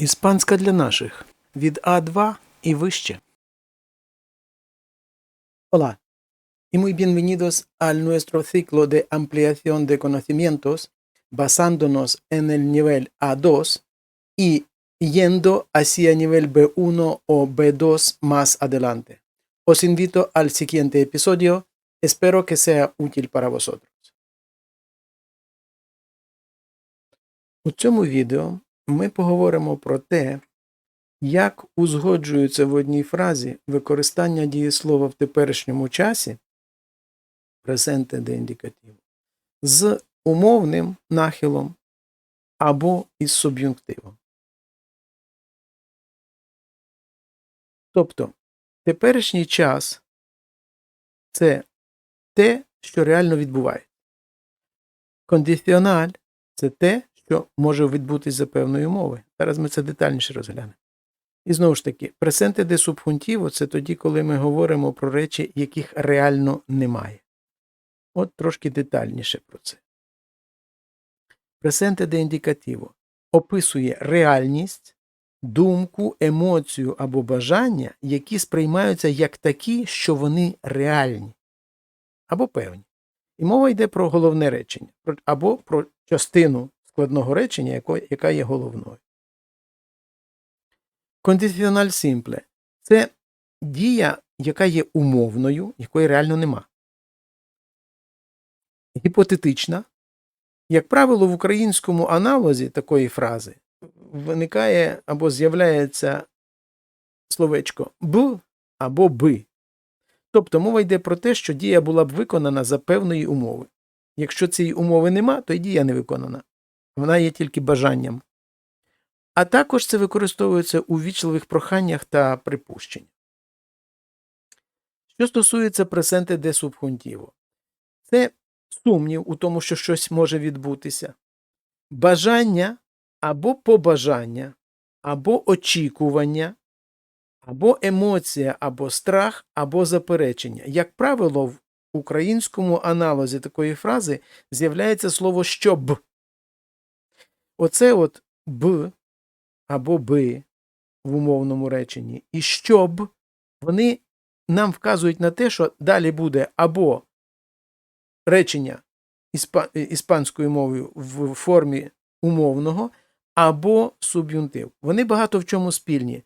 Іспанська для наших від А2 і вище. Hola y muy bienvenidos al nuestro ciclo de ampliación de conocimientos basándonos en el nivel A2 y yendo hacia nivel B1 o B2 más adelante. Os invito al siguiente episodio. Espero que sea útil para vosotros. У цьому відео ми поговоримо про те, як узгоджуються в одній фразі використання дієслова в теперішньому часі presente de indicativo, з умовним нахилом або із суб'юнктивом. Тобто теперішній час це те, що реально відбувається. Кондиціональ це те, що може відбутись за певної умови. Зараз ми це детальніше розглянемо. І знову ж таки, пресенте де субхунтіво це тоді, коли ми говоримо про речі, яких реально немає. От трошки детальніше про це. Пресенте де індикативо описує реальність, думку, емоцію або бажання, які сприймаються як такі, що вони реальні або певні. І мова йде про головне речення, або про частину складного речення, яка є головною. Кондиціональ симпле це дія, яка є умовною, якої реально нема. Гіпотетична. Як правило, в українському аналозі такої фрази виникає або з'являється словечко б або би. Тобто мова йде про те, що дія була б виконана за певної умови. Якщо цієї умови нема, то й дія не виконана. Вона є тільки бажанням. А також це використовується у вічливих проханнях та припущеннях. Що стосується пресенте де субхунтіво, це сумнів у тому, що щось може відбутися, бажання або побажання, або очікування, або емоція, або страх, або заперечення. Як правило, в українському аналозі такої фрази з'являється слово щоб. Оце от б або би в умовному реченні, і щоб вони нам вказують на те, що далі буде або речення іспанською мовою в формі умовного, або суб'юнтив. Вони багато в чому спільні,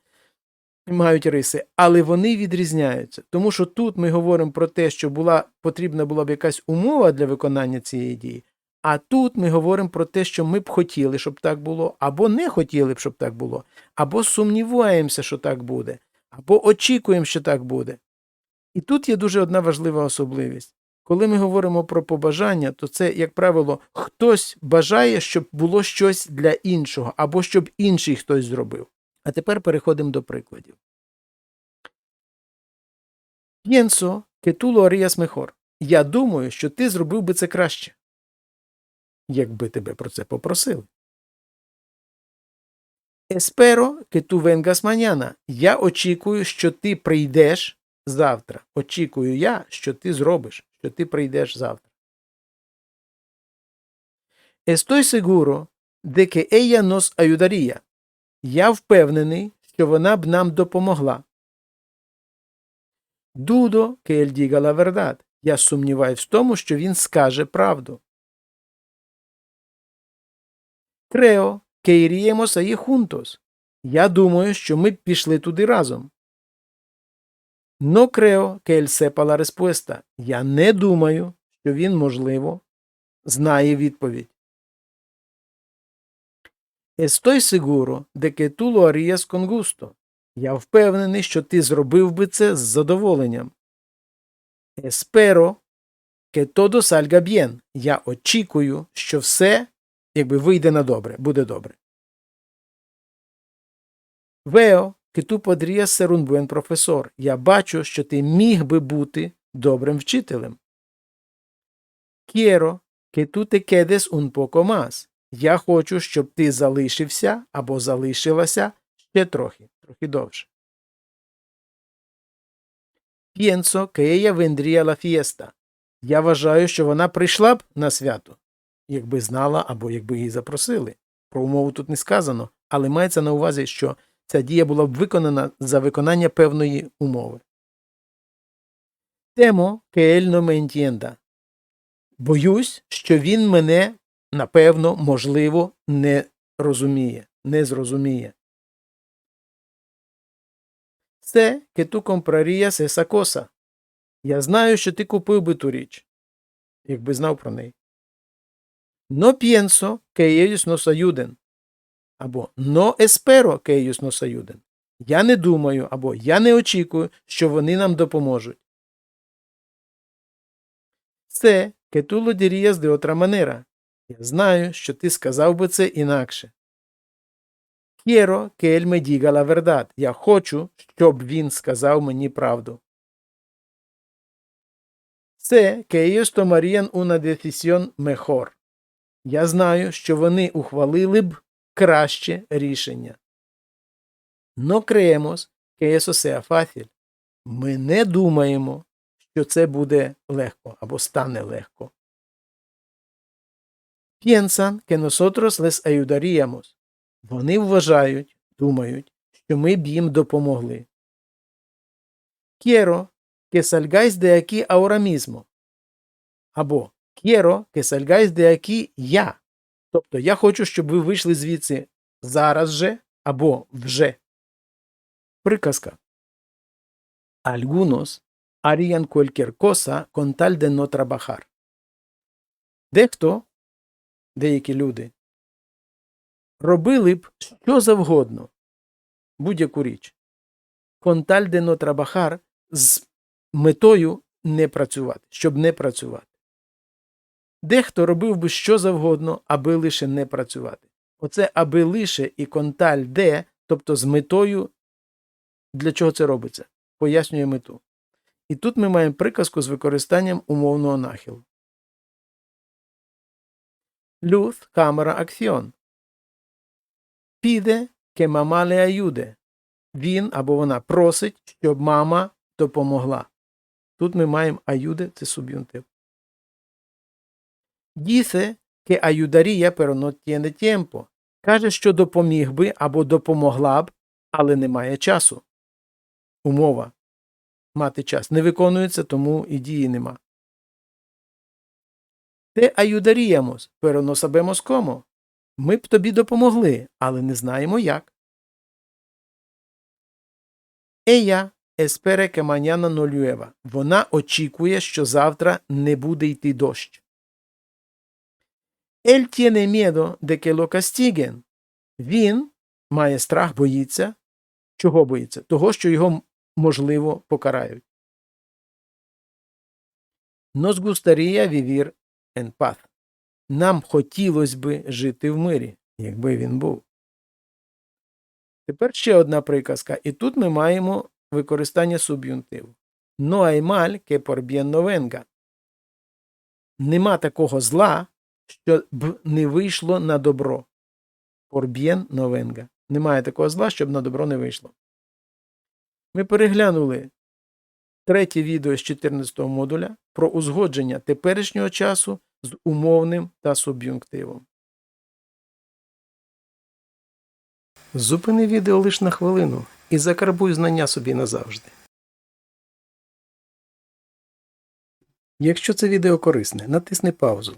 мають риси, але вони відрізняються. Тому що тут ми говоримо про те, що була потрібна була б якась умова для виконання цієї дії. А тут ми говоримо про те, що ми б хотіли, щоб так було, або не хотіли б, щоб так було, або сумніваємося, що так буде, або очікуємо, що так буде. І тут є дуже одна важлива особливість. Коли ми говоримо про побажання, то це, як правило, хтось бажає, щоб було щось для іншого, або щоб інший хтось зробив. А тепер переходимо до прикладів. Tú lo harías mejor. Я думаю, що ти зробив би це краще якби тебе про це попросили. Espero que tú vengas. Я очікую, що ти прийдеш завтра. Очікую я, що ти зробиш, що ти прийдеш завтра. Estoy seguro de que ella nos ayudaría. Я впевнений, що вона б нам допомогла. Dudo que él diga. Я сумніваюсь в тому, що він скаже правду. Que iríamos allí juntos. Я думаю, що ми пішли туди разом. Que él sepa la respuesta. Я не думаю, що він, можливо, знає відповідь. Que tú lo harías con gusto. Я впевнений, що ти зробив би це з задоволенням. Espero que todo salga bien. Я очікую, що все якби вийде на добре, буде добре. Veo que tú podrías profesor. Я бачу, що ти міг би бути добрим вчителем. Quiero que tú te quedes un. Я хочу, щоб ти залишився або залишилася ще трохи, трохи довше. Pienso que ella vendría a. Я вважаю, що вона прийшла б на свято якби знала або якби її запросили. Про умову тут не сказано, але мається на увазі, що ця дія була б виконана за виконання певної умови. Темо no entienda. Боюсь, що він мене, напевно, можливо, не розуміє, не зрозуміє. Tú comprarías esa cosa. Я знаю, що ти купив би ту річ, якби знав про неї. No pienso que ellos nos ayuden. Або no espero que ellos nos ayuden. Я не думаю або я не очікую, що вони нам допоможуть. Sé que tú lo dirías de otra manera. Я знаю, що ти сказав би це інакше. Quiero que él me diga la verdad. Я хочу, щоб він сказав мені правду. Sé que ellos tomarían una decisión mejor. Я знаю, що вони ухвалили б краще рішення. Que eso sea fácil. Ми не думаємо, що це буде легко або стане легко. Que nosotros les ayudaríamos. Вони вважають, думають, що ми б їм допомогли. Que salgáis de aquí. Або Quiero que salgáis de aquí ya. Тобто я хочу, щоб ви вийшли звідси зараз же або вже. Приказка. Algunos harían cualquier cosa con tal de no trabajar. Дехто, деякі люди, робили б що завгодно, будь-яку річ. Con tal de no trabajar з метою не працювати, щоб не працювати. Дехто робив би що завгодно, аби лише не працювати. Оце аби лише і конталь де, тобто з метою, для чого це робиться, пояснює мету. І тут ми маємо приказку з використанням умовного нахилу. Luz, камера, акціон. Піде, que мама le ayude. Він або вона просить, щоб мама допомогла. Тут ми маємо аюде це суб'юнтив. Dice que ayudaría, pero no tiene tiempo. Каже, що допоміг би або допомогла б, але немає часу. Умова мати час не виконується, тому і дії нема. Те no sabemos cómo. Ми б тобі допомогли, але не знаємо як. Que mañana no llueva. Вона очікує, що завтра не буде йти дощ. Él tiene miedo de que lo castiguen. Він має страх, боїться. Чого боїться? Того, що його, можливо, покарають. Nos gustaría vivir en. Нам хотілося би жити в мирі, якби він був. Тепер ще одна приказка, і тут ми маємо використання суб'юнтиву. No hay mal que por bien. Нема такого зла, що б не вийшло на добро. No venga. Немає такого зла, щоб на добро не вийшло. Ми переглянули третє відео з 14 модуля про узгодження теперішнього часу з умовним та суб'юнктивом. Зупини відео лише на хвилину і закарбуй знання собі назавжди. Якщо це відео корисне, натисни паузу,